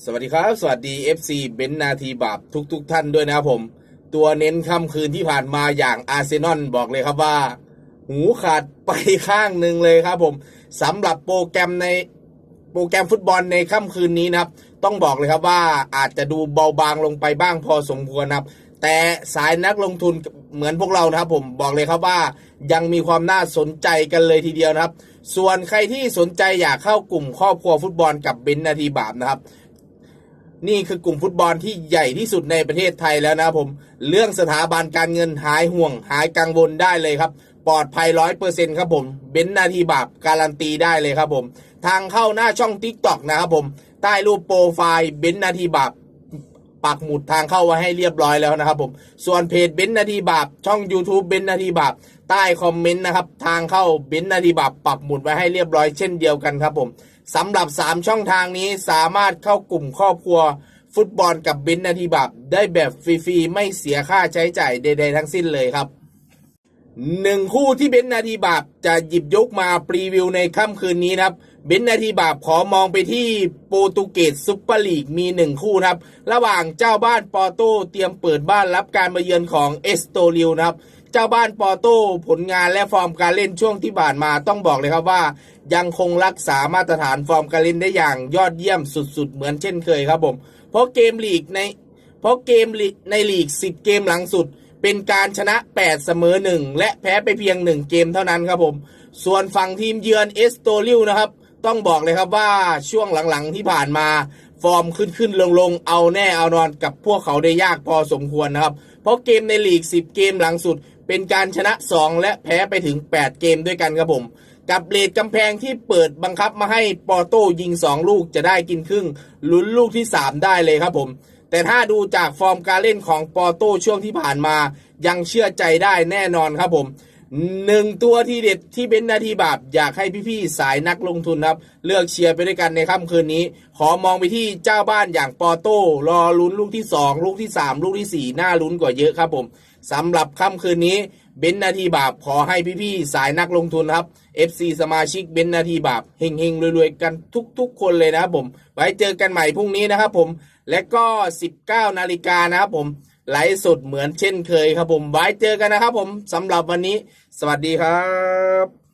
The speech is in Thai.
สวัสดีครับ สวัสดี FC เบนนาทีบาปทุกๆทท่านด้วยนะครับผม ตัวเน้นค่ำคืนที่ผ่านมาอย่างอาร์เซนอลบอกเลยครับว่า หูขาดไปข้างหนึ่งเลยครับผมสำหรับโปรแกรมในโปรแกรมฟุตบอลในค่ำคืนนี้นะครับ ต้องบอกเลยครับว่าอาจจะดูเบาบางลงไปบ้างพอสมควรนะครับ แต่สายนักลงทุนเหมือนพวกเรานะครับ ผมบอกเลยครับว่ายังมีความน่าสนใจกันเลยทีเดียวนะครับ ส่วนใครที่สนใจอยากเข้ากลุ่มครอบครัวฟุตบอลกับเบนนาทีบาปนะครับ นี่คือกลุ่มฟุตบอลที่ใหญ่ที่สุดในประเทศไทยแล้วนะครับผมเรื่องสถาบันการเงินหายห่วง หายกังวลได้เลยครับ ปลอดภัยร้อยเปอร์เซ็นครับผมเบ้นนาทีบาปการันตีได้เลยครับผม ทางเข้าหน้าช่องทิกตอกนะครับผม ใต้รูปโปรไฟล์เบ้นนาทีบาป ปักหมุดทางเข้าไว้ให้เรียบร้อยแล้วนะครับผม ส่วนเพจเบนนาทีบาปช่อง YouTube เบนนาทีบาปใต้คอมเมนต์นะครับ ทางเข้าเบนนาทีบาปปักหมุดไว้ให้เรียบร้อยเช่นเดียวกันครับผมสำหรับ 3 ช่องทางนี้สามารถเข้ากลุ่มครอบครัวฟุตบอลกับเบนนาทีบาปได้แบบฟรีๆไม่เสียค่าใช้จ่ายใดๆทั้งสิ้นเลยครับ หนึ่งคู่ที่เบนนาทีบาปจะหยิบยกมาปรีวิวในค่ำคืนนี้นะครับ เบนนาทีบาปขอมองไปที่โปรตุเกสซุปเปอร์ลีกมีหนึ่งคู่นะครับ ระหว่างเจ้าบ้านปอร์โตเตรียมเปิดบ้านรับการมาเยือนของเอสโตเริลนะครับ เจ้าบ้านปอร์โตผลงานและฟอร์มการเล่นช่วงที่ผ่านมาต้องบอกเลยครับว่า ยังคงรักษามาตรฐานฟอร์มการเล่นได้อย่างยอดเยี่ยมสุดๆ เหมือนเช่นเคยครับผม เพราะเกมลีกในเพราะเกมลีกในลีก 10 เกมหลังสุด เป็นการชนะ 8 เสมอ 1 และแพ้ไปเพียง 1 เกมเท่านั้นครับผม ส่วนฝั่งทีมเยือนเอสโตริลนะครับ ต้องบอกเลยครับว่าช่วงหลังๆที่ผ่านมา ฟอร์มขึ้นขึ้นลงลงเอาแน่เอานอนกับพวกเขาได้ยากพอสมควรนะครับ เพราะเกมในลีก 10 เกมหลังสุด เป็นการชนะ 2 และแพ้ไปถึง 8 เกมด้วยกันครับผมกับเลดกำแพงที่เปิดบังคับมาให้ปอร์โต้ยิง 2 ลูกจะได้กินครึ่งลุ้นลูกที่ 3 ได้เลยครับผม แต่ถ้าดูจากฟอร์มการเล่นของปอร์โต้ช่วงที่ผ่านมายังเชื่อใจได้แน่นอนครับผม หนึ่งตัวที่เด็ดที่เป็นนาทีบาปอยากให้พี่ๆสายนักลงทุนครับ เลือกเชียร์ไปด้วยกันในค่ำคืนนี้ ขอมองไปที่เจ้าบ้านอย่างปอโต้รอลุ้นลูกที่ 2 ลูกที่ 3 ลูกทีสี่ 4 น่าลุ้นกว่าเยอะครับผมสำหรับค่ำคืนนี้เบนนาทีบาปขอให้พี่ๆสายนักลงทุนครับ FC สมาชิกเบนนาทีบาปเฮงๆรวยๆกันทุกๆ คนเลยนะครับผม ไว้เจอกันใหม่พรุ่งนี้นะครับผม และก็ 19 นาฬิกานะครับผม ไลฟ์สดเหมือนเช่นเคยครับผมไว้เจอกันนะครับผมสำหรับวันนี้ สวัสดีครับ